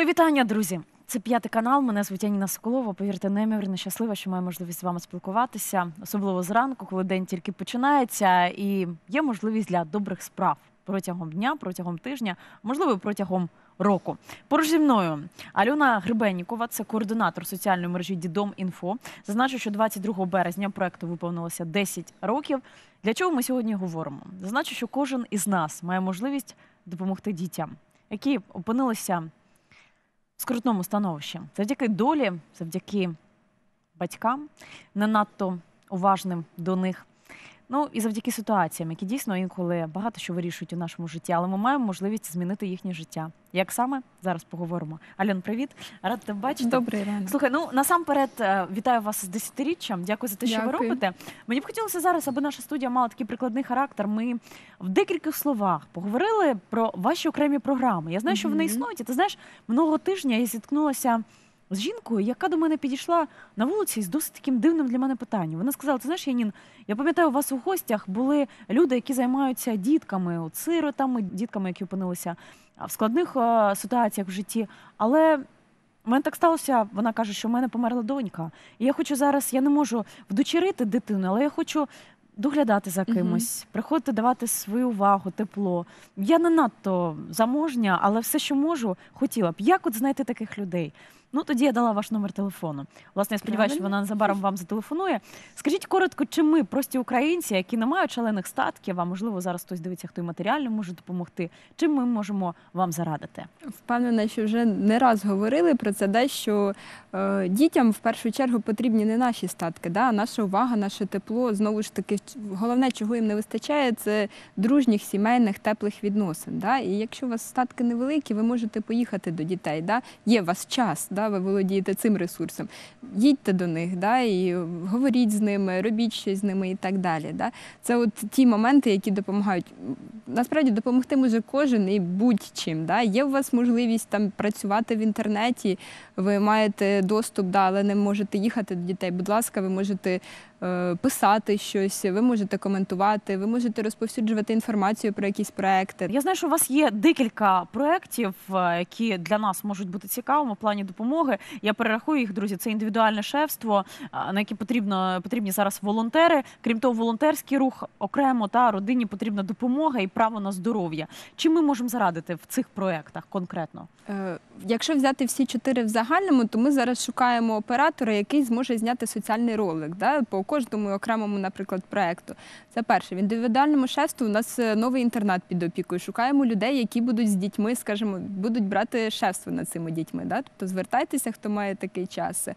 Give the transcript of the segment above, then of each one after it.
Мої вітання, друзі. Це п'ятий канал. Мене звуть Аніна Соколова. Повірте, неймовірно щаслива, що маю можливість з вами спілкуватися, особливо зранку, коли день тільки починається, і є можливість для добрих справ протягом дня, протягом тижня, можливо, протягом року. Поруч зі мною Альона Гребеннікова, це координатор соціальної мережі Дідом Інфо. Зазначу, що 22 березня проекту виповнилося 10 років. Для чого ми сьогодні говоримо? Зазначу, що кожен із нас має можливість допомогти дітям, які опинилися скрутному становищі завдяки долі, завдяки батькам, не надто уважним до них. Ну і завдяки ситуаціям, які дійсно інколи багато що вирішують у нашому житті, але ми маємо можливість змінити їхнє життя. Як саме зараз поговоримо? Альон, привіт, рад тебе бачити. Добрий ранок. Слухай, ну насамперед е, вітаю вас з десятиріччям. Дякую за те, що ви робите. Мені б хотілося зараз, аби наша студія мала такий прикладний характер. Ми в декількох словах поговорили про ваші окремі програми. Я знаю, що вони існують. І ти знаєш, минулого тижня я зіткнулася з жінкою, яка до мене підійшла на вулиці з досить таким дивним для мене питанням. Вона сказала: ти знаєш, Янін, я пам'ятаю, у вас у гостях були люди, які займаються дітками, от сиротами, дітками, які опинилися в складних е, ситуаціях в житті. Але у мене так сталося, вона каже, що в мене померла донька. І я хочу зараз, я не можу вдочерити дитину, але я хочу доглядати за кимось, приходити давати свою увагу, тепло. Я не надто заможня, але все, що можу, хотіла б. Як от знайти таких людей? Ну тоді я дала ваш номер телефону. Власне, я сподіваюся, що вона незабаром вам зателефонує. Скажіть коротко, чи ми прості українці, які не мають шалених статків, а можливо зараз хтось дивиться, хто і матеріально може допомогти. Чим ми можемо вам зарадити? Впевнена, що вже не раз говорили про це, де, що е, дітям в першу чергу потрібні не наші статки, да, а наша увага, наше тепло. Знову ж таки, головне, чого їм не вистачає, це дружніх, сімейних, теплих відносин. Да? І якщо у вас статки невеликі, ви можете поїхати до дітей. Да? Є у вас час, да? Ви володієте цим ресурсом. Їдьте до них, да? і говоріть з ними, робіть щось з ними і так далі. Да? Це от ті моменти, які допомагають. Насправді допомогти може кожен і будь-чим. Да? Є у вас можливість там працювати в інтернеті, ви маєте доступ, да, але не можете їхати до дітей. Будь ласка, ви можете писати щось, ви можете коментувати, ви можете розповсюджувати інформацію про якісь проекти. Я знаю, що у вас є декілька проєктів, е, які для нас можуть бути цікавими в плані допомоги. Я перерахую їх, друзі. Це індивідуальне шефство, на яке потрібно потрібні зараз волонтери. Крім того, волонтерський рух окремо та родині потрібна допомога і право на здоров'я. Чим ми можемо зарадити в цих проєктах конкретно? Е, Якщо взяти всі чотири в загальному, то ми зараз шукаємо оператора, який зможе зняти соціальний ролик да, по кожному окремому, наприклад, проекту. Це перше. В індивідуальному шефстві у нас е, новий інтернат під опікою. Шукаємо людей, які будуть з дітьми, скажімо, будуть брати шефство над цими дітьми. Да? Тобто звертайтеся, хто має такий час.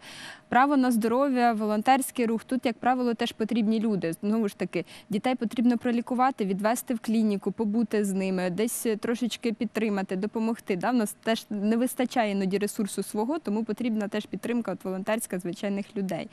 Право на здоров'я, волонтерський рух. Тут, як правило, теж потрібні люди. Знову ж таки, дітей потрібно пролікувати, відвести в клініку, побути з ними, десь трошечки підтримати, допомогти. Да? В нас теж не вистачає іноді ресурсу свого, тому потрібна теж підтримка от, волонтерська звичайних людей.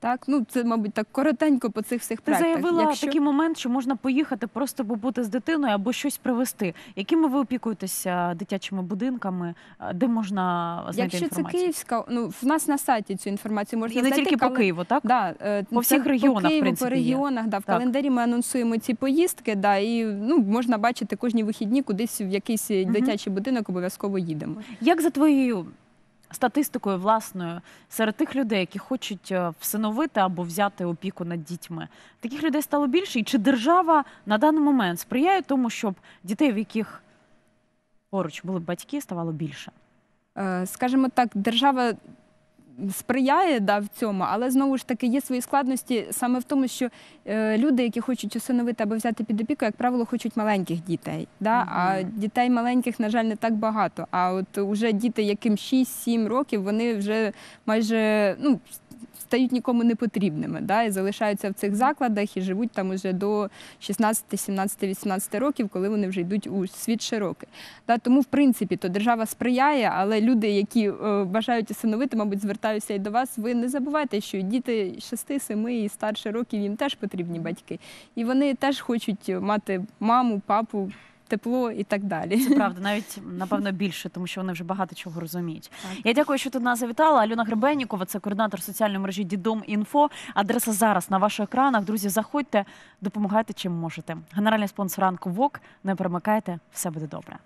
Так, ну це, мабуть, так коротенько по цих всіх Ти проектах. заявила Якщо- такий момент, що можна поїхати просто побути з дитиною або щось привезти. Якими ви опікуєтеся дитячими будинками? Де можна знайти Якщо це київська, ну в нас на сайті цю інформацію можна І не знайти, тільки по Києву, так? Да, е, По всіх регіонах, по в принципі, по є. Да, в Так. календарі ми анонсуємо ці поїздки, да, і ну, можна бачити кожні вихідні, кудись в якийсь Мгм. дитячий будинок обов'язково їдемо. Як за твоєю статистикою власною серед тих людей, які хочуть е, всиновити або взяти опіку над дітьми, таких людей стало більше? І чи держава на даний момент сприяє тому, щоб дітей, в яких поруч були батьки, ставало більше? Е, Скажімо так, держава сприяє да, в цьому, але знову ж таки є свої складності саме в тому, що е, люди, які хочуть усиновити або взяти під опіку, як правило, хочуть маленьких дітей. Да? А дітей маленьких, на жаль, не так багато. А от уже діти, яким 6-7 років, вони вже майже ну, стають нікому не потрібними, да? і залишаються в цих закладах і живуть там уже до 16, 17, 18 років, коли вони вже йдуть у світ широкий. Да? Тому, в принципі, то держава сприяє, але люди, які е, бажають усиновити, мабуть, звертаюся і до вас. Ви не забувайте, що діти 6, 7 і старше років їм теж потрібні батьки. І вони теж хочуть мати маму, папу, тепло і так далі. Це правда, навіть напевно більше, тому що вони вже багато чого розуміють. Так. Я дякую, що ти нас завітала. Альона Гребеннікова, це координатор соціальної мережі Дідом Інфо. Адреса зараз на ваших екранах. Друзі, заходьте, допомагайте чим можете. Генеральний спонсор ранку ВОК. Не перемикайте, все буде добре.